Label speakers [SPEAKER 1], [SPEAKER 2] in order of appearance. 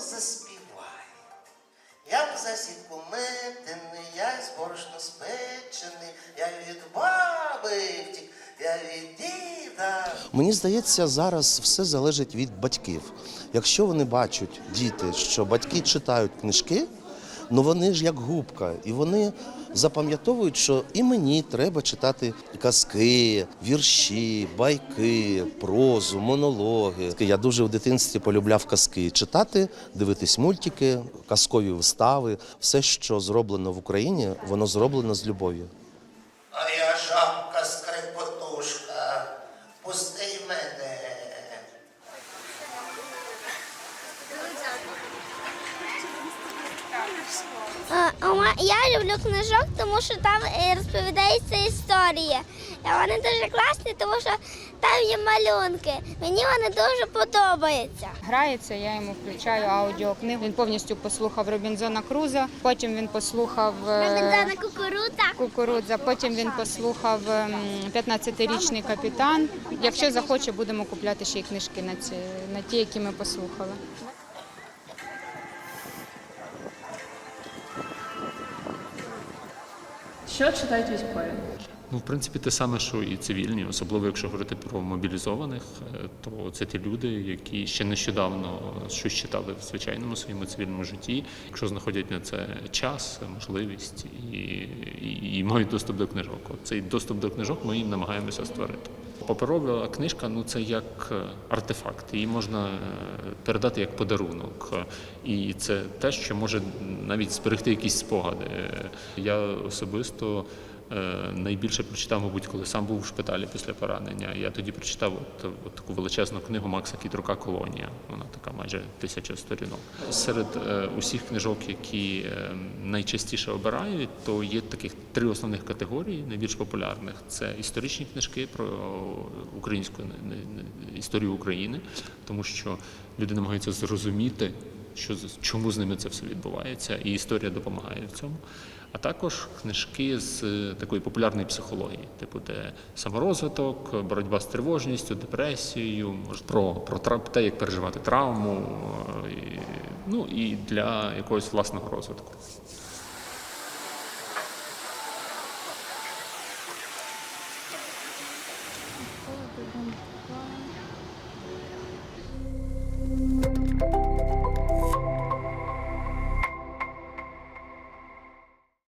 [SPEAKER 1] заспіває. Я б за засік пометений, я із борошно спечений, я від баби втік, я від діда. Мені здається, зараз все залежить від батьків. Якщо вони бачать діти, що батьки читають книжки ну вони ж як губка, і вони запам'ятовують, що і мені треба читати казки, вірші, байки, прозу, монологи. Я дуже в дитинстві полюбляв казки читати, дивитись мультики, казкові вистави. Все, що зроблено в Україні, воно зроблено з любов'ю. Я
[SPEAKER 2] люблю книжок, тому що там е, розповідається історія. І Вони дуже класні, тому що там є малюнки. Мені вони дуже подобаються.
[SPEAKER 3] Грається, я йому включаю аудіокнигу. Він повністю послухав Робінзона Круза, потім він послухав е,
[SPEAKER 2] Робінзона кукурута.
[SPEAKER 3] Кукурудза, потім він послухав ем, 15-річний капітан. Якщо захоче, будемо купляти ще й книжки на ці на ті, які ми послухали.
[SPEAKER 4] Що читають військові?
[SPEAKER 5] Ну, в принципі, те саме, що і цивільні, особливо якщо говорити про мобілізованих, е, то це ті люди, які ще нещодавно щось читали в звичайному своєму цивільному житті, якщо знаходять на це час, можливість і, і, і мають доступ до книжок. Цей доступ до книжок ми їм намагаємося створити. Паперова книжка ну це як е, артефакт, її можна е, передати як подарунок, і це те, що може навіть зберегти якісь спогади. Е, Я особисто. Е, Найбільше прочитав, мабуть, коли сам був в шпиталі після поранення. Я тоді прочитав от, от таку величезну книгу Макса Кітрука Колонія. Вона така майже тисяча сторінок. Серед е, усіх книжок, які е, найчастіше обирають, то є таких три основних категорії, найбільш популярних: це історичні книжки про українську не- історію України, тому що люди намагаються зрозуміти, що чому з ними це все відбувається, і історія допомагає в цьому. А також книжки з е, такої популярної психології, типу, де саморозвиток, боротьба з тривожністю, депресією, може, про про те, як переживати травму, е, і, ну і для якогось власного розвитку. Oh,